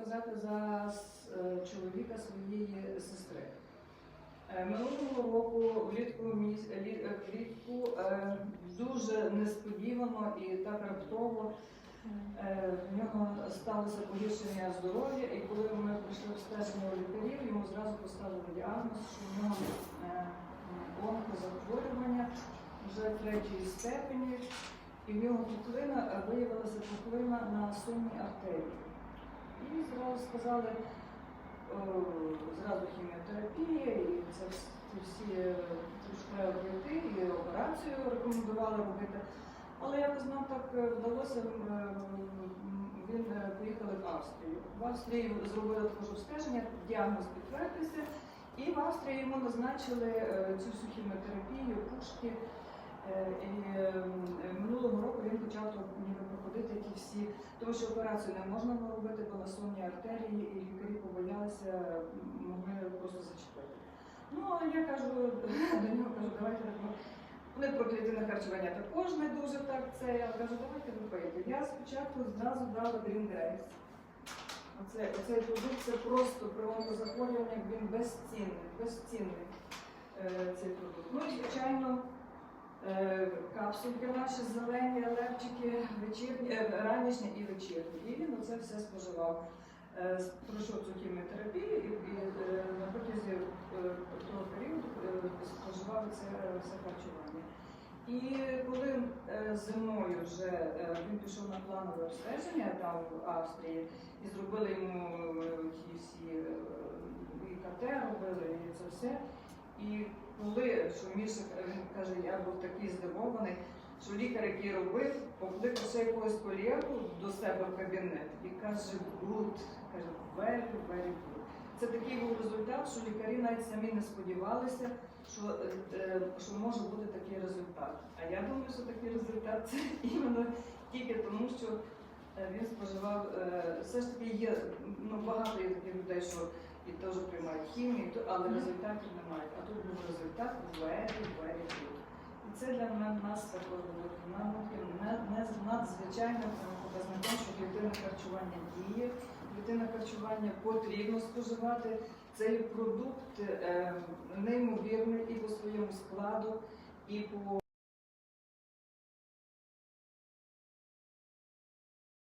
сказати за е, чоловіка своєї сестри. Е, Минулого року влітку е, влітку дуже несподівано і так раптово в нього сталося погіршення здоров'я, і коли ми прийшли в у лікарів, йому зразу поставили діагноз, що в нього онкозахворювання вже третьої степені, і в нього пухлина виявилася пухлина на сонній артерії. Сказали, зразу хіміотерапія, і це всі е, треба пройти, і операцію рекомендували робити. Але якось нам так е, вдалося, е, він е, поїхали в Австрію. В Австрії зробили також обстеження, діагноз підтвердився, і в Австрії йому назначили е, цю всю хіміотерапію, пушки. Е, І е, минулого року він почав то ніби проходити ті всі, тому що операцію не можна було робити, бо на сонній артерії, і лікарі побоялися, могли просто зачепити. Ну, але я кажу до нього, кажу, давайте так. ну, Вони про клітинне харчування також не дуже так це. Я кажу, давайте ви. Я спочатку зразу дала Green Grace. Оце, оцей продукт це просто при онкозахворюваннях, він безцінний, безцінний е, цей продукт. Ну і звичайно, капсульки наші зелені, левчики, вечірні, е, ранішні і вечірні. І він оце все споживав. Е, Пройшов цю хіміотерапію і, і е, на протязі е, того періоду е, споживав це все харчування. І коли е, зимою вже е, він пішов на планове обстеження там в Австрії і зробили йому е, ті всі е, і КТ робили, і це все. І коли е, він каже, я був такий здивований, що лікар, який робив, покликав ще якогось колегу до себе в кабінет і каже, good, каже, very, very good. Це такий був результат, що лікарі навіть самі не сподівалися, що, е, е, що може бути такий результат. А я думаю, що такий результат це іменно тільки тому, що е, він споживав, все ж таки є ну, багато є таких людей, що і теж приймають хімію, але результатів немає. А тут був результат very, very good. І це для мен- нас також було надзвичайним показником, що клітинне харчування діє, клітинне харчування потрібно споживати. Цей продукт е, неймовірний і по своєму складу, і по